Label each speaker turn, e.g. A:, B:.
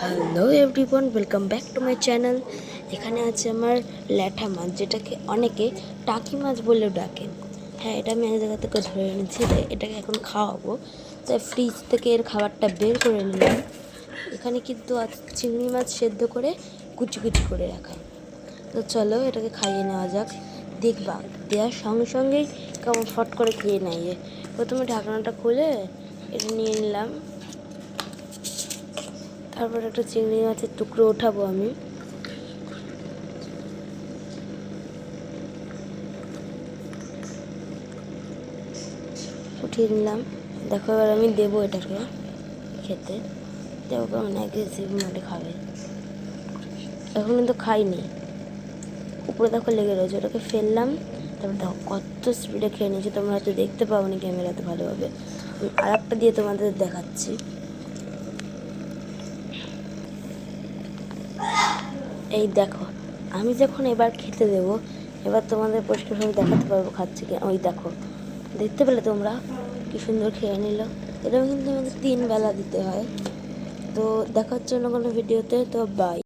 A: Hello everyone welcome back to my channel এখানে আছে আমার ল্যাঠা মাছ, যেটাকে অনেকে টাকি মাছ বলেও ডাকেন হ্যাঁ এটা আমি এক জায়গা থেকে ধরে এনেছি এটাকে এখন খাওয়াবো। তাই ফ্রিজ থেকে এর খাবারটা বের করে নিলাম। এখানে কিন্তু চিংড়ি মাছ সেদ্ধ করে কুচি কুচি করে রাখা। তো চলো এটাকে খাইয়ে নেওয়া যাক। দেখবা, দেওয়ার সঙ্গে সঙ্গেই কেমন ফট করে খেয়ে নেয়। প্রথমে ঢাকনাটা খুলে এটা নিয়ে নিলাম। তারপর একটা চিংড়ি মাছের টুকরো ওঠাবো আমি। উঠিয়ে নিলাম। দেখো এবার আমি দেবো এটাকে খেতে। দেবো কেমন অ্যাগ্রেসিভ মোডে খাবে। এখন কিন্তু খাইনি। উপরে দেখো লেগে রয়েছে, ওটাকে ফেললাম। তারপর দেখো কত স্পিডে খেয়ে নিয়েছে, তোমরা হয়তো দেখতে পাবো না ক্যামেরাতে ভালোভাবে। আমি আর একটা দিয়ে তোমাদের দেখাচ্ছি। এই দেখো, আমি যখন এবার খেতে দেবো, এবার তোমাদের পরিষ্কারভাবে দেখাতে পারব খাচ্ছে কি ওই দেখো, দেখতে পেলে তোমরা? কী সুন্দর খেয়ে নিল। এরকম কিন্তু আমাদের তিন বেলা দিতে হয়। তো দেখার জন্য কোনো ভিডিওতে, তো বাই